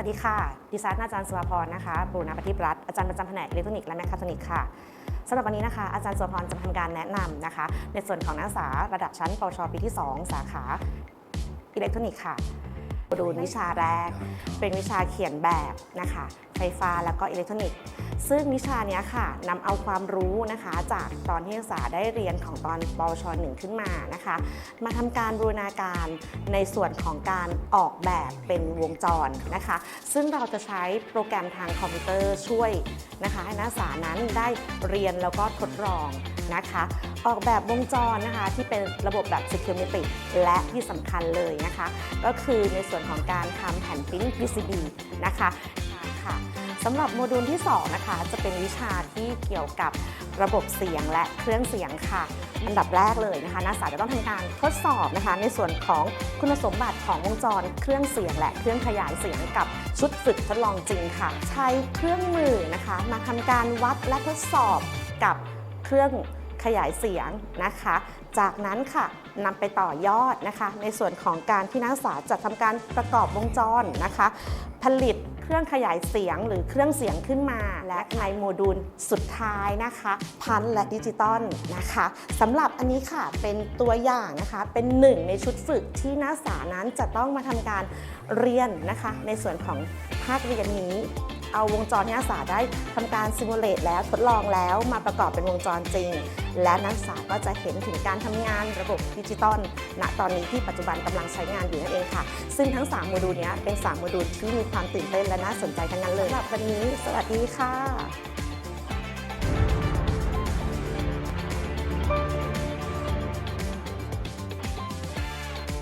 วัสดีค่ะ ดิฉันอาจารย์สุภพรนะคะบูรณปฏิบรัตน์อาจารย์ประจำแผนกอิเล็กทรอนิกส์และแมคคาทรอนิกส์ค่ะสำหรับวันนี้นะคะ อาจารย์สุภพรจะทำการแนะนำนะคะ ในส่วนของนักศึกษาระดับชั้นปวชปีที่ 2 สาขาอิเล็กทรอนิกส์ค่ะโมดูลวิชาแรก เป็นวิชาเขียนแบบนะคะ ไฟฟ้าแล้วก็อิเล็กทรอนิกส์ ซึ่งวิชาเนี้ยค่ะนำเอาความรู้นะคะ จากตอนที่นักศึกษาได้เรียนของตอนปวชหนึ่งขึ้นมานะคะ มาทำการบูรณาการในส่วนของการออกแบบเป็นวงจรนะคะ ซึ่งเราจะใช้โปรแกรมทางคอมพิวเตอร์ช่วยนะคะให้นักศึกษานั้นได้เรียนแล้วก็ทดลองนะคะออกแบบวงจรนะคะที่เป็นระบบแบบ Security และที่สำคัญเลยนะคะ ก็คือในส่วนของการทำแผ่นปริ้น PCB นะคะค่ะ สำหรับโมดูลที่ 2 นะคะ จะเป็นวิชาที่เกี่ยวกับระบบเสียงและเครื่องเสียงค่ะ อันดับแรกเลยนะคะ นักศึกษาจะต้องทำการทดสอบนะคะ ในส่วนของคุณสมบัติของวงจรเครื่องเสียง และเครื่องขยายเสียงกับชุดฝึกทดลองจริงค่ะ ใช้เครื่องมือนะคะ มาทำการวัดและทดสอบกับเครื่องขยายเสียงนะคะ จากนั้นค่ะนำไปต่อยอดนะคะ ในส่วนของการที่นักศึกษาจะทำการประกอบวงจรนะคะ ผลิต เครื่องขยายเสียงหรือเครื่องเสียงขึ้นมา และในโมดูลสุดท้ายนะคะ พันและดิจิตอลนะคะสำหรับอันนี้ค่ะเป็นตัวอย่างนะคะเป็นหนึ่งในชุดฝึกที่นักศึกษานั้นจะต้องมาทำการเรียนนะคะ ในส่วนของภาคเรียนนี้ เอาวงจรที่นักศึกษาได้ทำการซิมูเลตแล้วทดลองแล้วมาประกอบเป็นวงจรจริง และนักศึกษาก็จะเห็นถึงการทำงานระบบดิจิตอลณตอนนี้ที่ปัจจุบันกำลังใช้งานอยู่นั่นเองค่ะ ซึ่งทั้ง 3 โมดูลนี้เป็น 3 โมดูลที่มีความตื่นเต้นและน่าสนใจทั้งนั้นเลยสำหรับวันนี้ สวัสดีค่ะ